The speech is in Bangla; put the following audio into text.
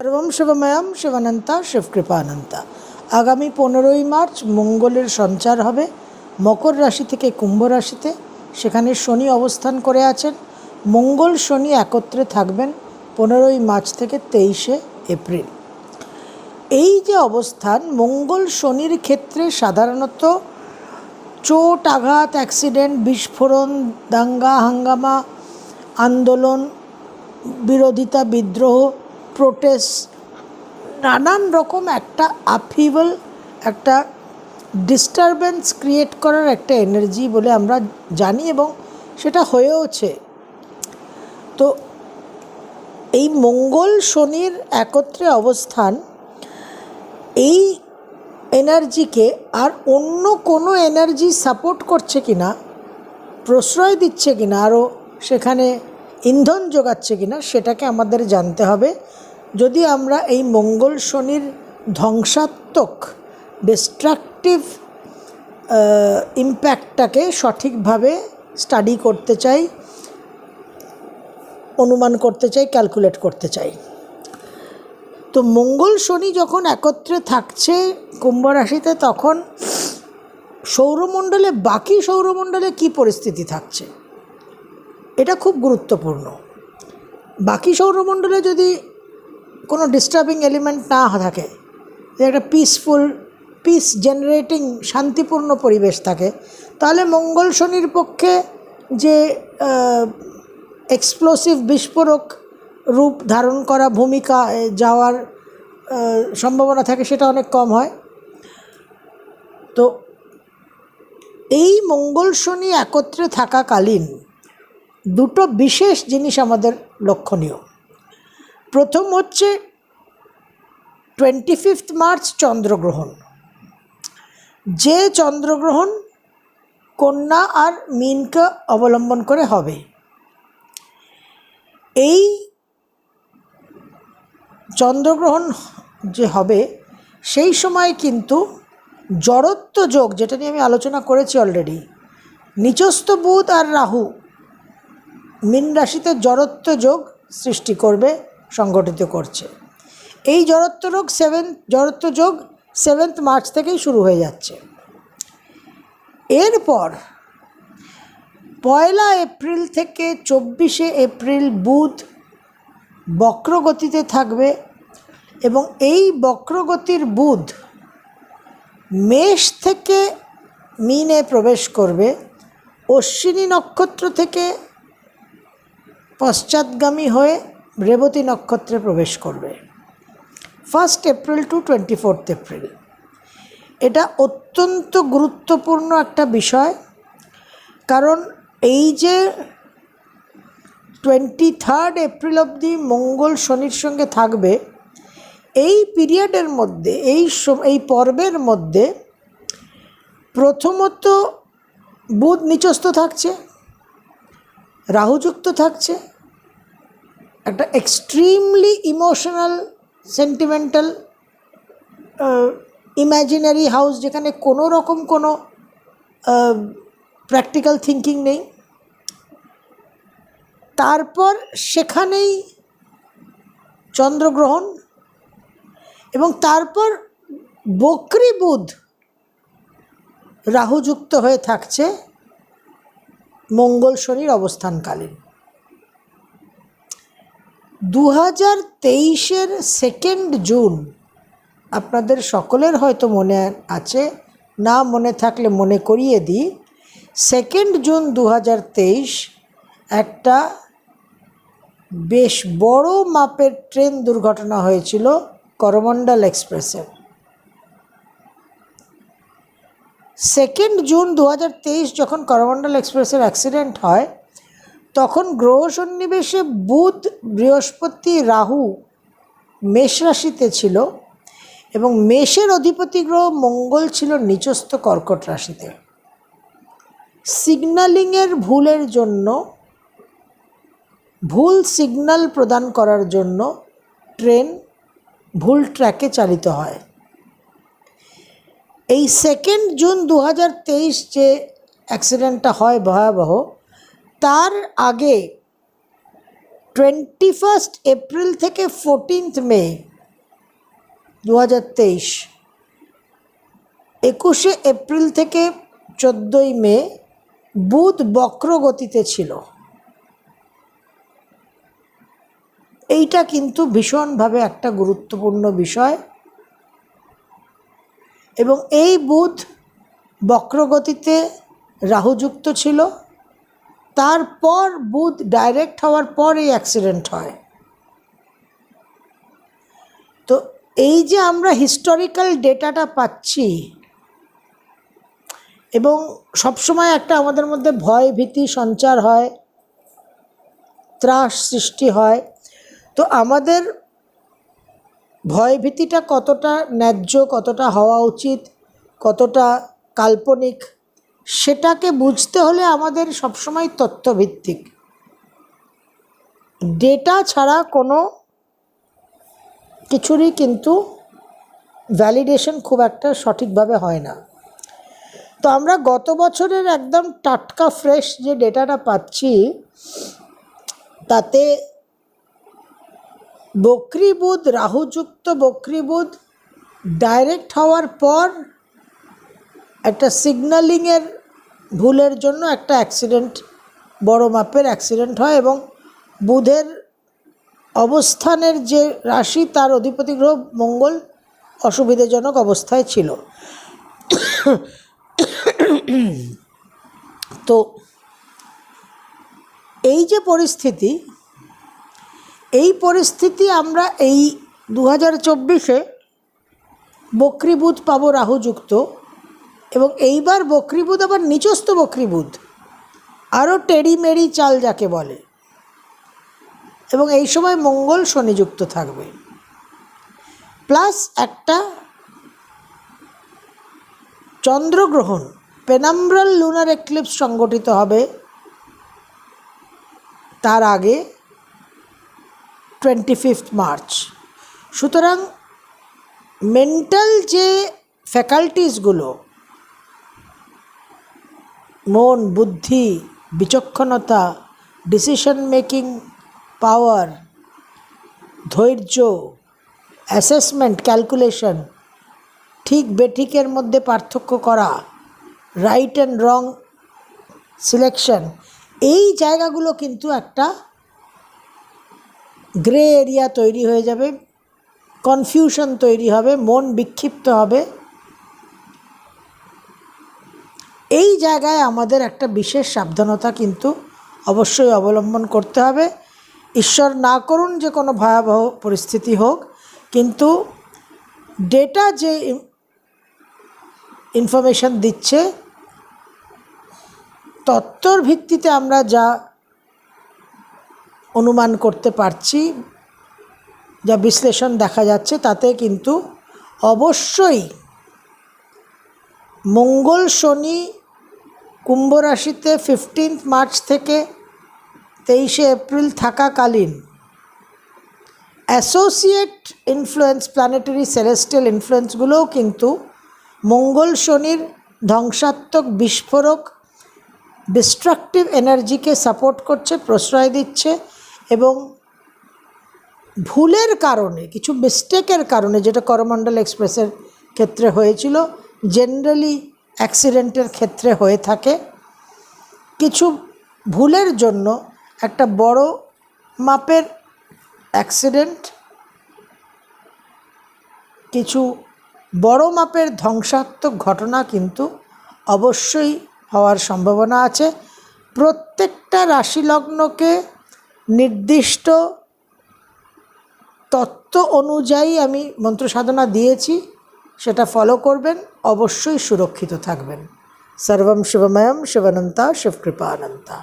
সর্বম শিবময়ম শিবানন্তা শিবকৃপানন্তা আগামী পনেরোই মার্চ মঙ্গলের সঞ্চার হবে মকর রাশি থেকে কুম্ভ রাশিতে সেখানে শনি অবস্থান করে আছেন। মঙ্গল শনি একত্রে থাকবেন পনেরোই মার্চ থেকে তেইশে এপ্রিল। এই যে অবস্থান, মঙ্গল শনির ক্ষেত্রে সাধারণত চোট আঘাত, অ্যাক্সিডেন্ট, বিস্ফোরণ, দাঙ্গা, হাঙ্গামা, আন্দোলন, বিরোধিতা, বিদ্রোহ প্রোটেস্ট নানান রকম একটা আফিবল একটা ডিস্টারবেন্স ক্রিয়েট করার একটা এনার্জি বলে আমরা জানি এবং সেটা হয়েওছে। তো এই মঙ্গল শনির একত্রে অবস্থান, এই এনার্জিকে আর অন্য কোনো এনার্জি সাপোর্ট করছে কি না প্রশ্রয় দিচ্ছে কি না আরও সেখানে ইন্ধন যোগাচ্ছে কি না সেটাকে আমাদের জানতে হবে। যদি আমরা এই মঙ্গল শনির ধ্বংসাত্মক ডিস্ট্রাকটিভ ইম্প্যাক্টটাকে সঠিকভাবে স্টাডি করতে চাই, অনুমান করতে চাই ক্যালকুলেট করতে চাই। তো মঙ্গল শনি যখন একত্রে থাকছে কুম্ভ রাশিতে, তখন সৌরমণ্ডলে বাকি সৌরমণ্ডলে কি পরিস্থিতি থাকছে? এটা খুব গুরুত্বপূর্ণ। বাকি সৌরমণ্ডলে যদি কোনো ডিস্টার্বিং এলিমেন্ট না থাকে। একটা পিসফুল পিস জেনারেটিং শান্তিপূর্ণ পরিবেশ থাকে। তাহলে মঙ্গল শনির পক্ষে যে এক্সপ্লোসিভ বিস্ফোরক রূপ ধারণ করা ভূমিকা যাওয়ার সম্ভাবনা থাকে সেটা অনেক কম হয়। তো এই মঙ্গল শনি একত্রে থাকাকালীন দুটো বিশেষ জিনিস আমাদের লক্ষণীয়। প্রথম হচ্ছে টোয়েন্টি ফিফথ মার্চ চন্দ্রগ্রহণ। যে চন্দ্রগ্রহণ কন্যা আর মিনকে অবলম্বন করে হবে, এই চন্দ্রগ্রহণ যে হবে, সেই সময় কিন্তু জড়ত্ব যোগ, যেটা নিয়ে আমি আলোচনা করেছি অলরেডি নিচস্থ বুধ আর রাহু মীন রাশিতে জড়ত্ব যোগ সৃষ্টি করবে। সংগঠিত করছে। এই জড়ত্ব রোগ সেভেন, জড়ত্ব যোগ সেভেন্থ মার্চ থেকেই শুরু হয়ে যাচ্ছে। এরপর পয়লা এপ্রিল থেকে চব্বিশে এপ্রিল বুধ বক্রগতিতে থাকবে এবং এই বক্রগতির বুধ মেষ থেকে মিনে প্রবেশ করবে, অশ্বিনী নক্ষত্র থেকে পশ্চাৎগামী হয়ে রেবতী নক্ষত্রে প্রবেশ করবে। First April to twenty fourth April এটা অত্যন্ত গুরুত্বপূর্ণ একটা বিষয়, কারণ এই যে টোয়েন্টি থার্ড এপ্রিল অবধি মঙ্গল শনির সঙ্গে থাকবে, এই পিরিয়ডের মধ্যে, এই এই পর্বের মধ্যে প্রথমত বুধ নিচস্থ থাকছে রাহুযুক্ত থাকছে একটা extremely emotional sentimental imaginary house যেখানে কোনো রকম কোনো প্র্যাকটিক্যাল থিঙ্কিং নেই। তারপর সেখানেই চন্দ্রগ্রহণ এবং তারপর বক্রি বুধ রাহুযুক্ত হয়ে থাকছে মঙ্গল শনির অবস্থানকালীন। দু হাজার তেইশের সেকেন্ড জুন, আপনাদের সকলের হয়তো মনে আছে, না মনে থাকলে মনে করিয়ে দিই সেকেন্ড জুন দু হাজার তেইশ একটা বেশ বড় মাপের ট্রেন দুর্ঘটনা হয়েছিল করমণ্ডল এক্সপ্রেসের সেকেন্ড জুন দু হাজার তেইশ যখন করমণ্ডল এক্সপ্রেসের অ্যাক্সিডেন্ট হয় তখন গ্রহ সন্নিবেশে বুধ, বৃহস্পতি, রাহু মেষ রাশিতে ছিল এবং মেষের অধিপতি গ্রহ মঙ্গল ছিল নিচস্থ কর্কট রাশিতে। সিগন্যালিংয়ের ভুলের জন্য, ভুল সিগন্যাল প্রদান করার জন্য ট্রেন ভুল ট্র্যাকে চালিত হয়। এই সেকেন্ড জুন দু হাজার তেইশ যে অ্যাক্সিডেন্টটা হয় ভয়াবহ তার আগে টোয়েন্টি ফার্স্ট এপ্রিল থেকে ফোরটিন্থ মে দু হাজার তেইশ, একুশে এপ্রিল থেকে চোদ্দোই মে বুধ বক্র গতিতে ছিল। এইটা কিন্তু ভীষণভাবে একটা গুরুত্বপূর্ণ বিষয়। এবং এই বুধ বক্রগতিতে রাহুযুক্ত ছিল। তারপর বুধ ডাইরেক্ট হওয়ার পর এই অ্যাক্সিডেন্ট হয়। তো এই যে আমরা হিস্টোরিক্যাল ডেটাটা পাচ্ছি, এবং সবসময় একটা আমাদের মধ্যে ভয় ভীতি সঞ্চার হয়, ত্রাস সৃষ্টি হয়, তো আমাদের ভয় ভীতিটা কতটা ন্যায্য, কতটা হওয়া উচিত, কতটা কাল্পনিক সেটাকে বুঝতে হলে আমাদের সবসময় তথ্যভিত্তিক ডেটা ছাড়া কোনো কিছুরই কিন্তু ভ্যালিডেশন খুব একটা সঠিকভাবে হয় না। তো আমরা গত বছরের একদম টাটকা ফ্রেশ যে ডেটাটা পাচ্ছি, তাতে বকরিবুধ রাহুযুক্ত বকরিবুধ ডাইরেক্ট হওয়ার পর একটা সিগন্যালিংয়ের ভুলের জন্য একটা অ্যাক্সিডেন্ট বড় মাপের অ্যাক্সিডেন্ট হয় এবং বুধের অবস্থানের যে রাশি তার অধিপতি গ্রহ মঙ্গল অসুবিধাজনক অবস্থায় ছিল। তো এই যে পরিস্থিতি, এই পরিস্থিতি আমরা এই দু হাজার চব্বিশে বকরিবুধ পাবো রাহুযুক্ত। এবং এইবার বকরিবুধ আবার নিচস্থ বকরিবুধ। আরও টেরি মেরি চাল যাকে বলে। এবং এই সময় মঙ্গল শনিযুক্ত থাকবে। প্লাস একটা চন্দ্রগ্রহণ, পেনাম্ব্রাল লুনার এক্লিপস সংগঠিত হবে তার আগে টোয়েন্টি ফিফথ মার্চ সুতরাং মেন্টাল যে ফ্যাকাল্টিসগুলো মন, বুদ্ধি, বিচক্ষণতা ডিসিশন মেকিং পাওয়ার ধৈর্য অ্যাসেসমেন্ট ক্যালকুলেশন ঠিক বেঠিকের মধ্যে পার্থক্য করা রাইট অ্যান্ড রং সিলেকশন এই জায়গাগুলো কিন্তু একটা গ্রে এরিয়া তৈরি হয়ে যাবে কনফিউশন তৈরি হবে, মন বিক্ষিপ্ত হবে এই জায়গায় আমাদের একটা বিশেষ সাবধানতা কিন্তু অবশ্যই অবলম্বন করতে হবে। ঈশ্বর না করুন যে কোনো ভয়াবহ পরিস্থিতি হোক, কিন্তু ডেটা যে ইনফরমেশন দিচ্ছে, তত্ত্বর ভিত্তিতে আমরা যা অনুমান করতে পারছি, যা বিশ্লেষণ দেখা যাচ্ছে, তাতে কিন্তু অবশ্যই মঙ্গল শনি কুম্ভ রাশিতে ফিফটিন্থ মার্চ থেকে তেইশে এপ্রিল থাকাকালীন অ্যাসোসিয়েট ইনফ্লুয়েন্স প্ল্যানেটারি সেলেস্টিয়াল ইনফ্লুয়েন্সগুলোও কিন্তু মঙ্গল শনির ধ্বংসাত্মক বিস্ফোরক ডিস্ট্রাকটিভ এনার্জিকে সাপোর্ট করছে, প্রশ্রয় দিচ্ছে এবং ভুলের কারণে, কিছু মিস্টেকের কারণে, যেটা করমণ্ডল এক্সপ্রেসের ক্ষেত্রে হয়েছিল জেনারেলি অ্যাক্সিডেন্টের ক্ষেত্রে হয়ে থাকে। কিছু ভুলের জন্য একটা বড় মাপের অ্যাক্সিডেন্ট কিছু বড় মাপের ধ্বংসাত্মক ঘটনা কিন্তু অবশ্যই হওয়ার সম্ভাবনা আছে। প্রত্যেকটা রাশিলগ্নকে নির্দিষ্ট তত্ত্ব অনুযায়ী আমি মন্ত্র সাধনা দিয়েছি। সেটা ফলো করবেন অবশ্যই সুরক্ষিত থাকবেন। সর্বম শিবময়ম শিবানন্তা শিবকৃপানন্তা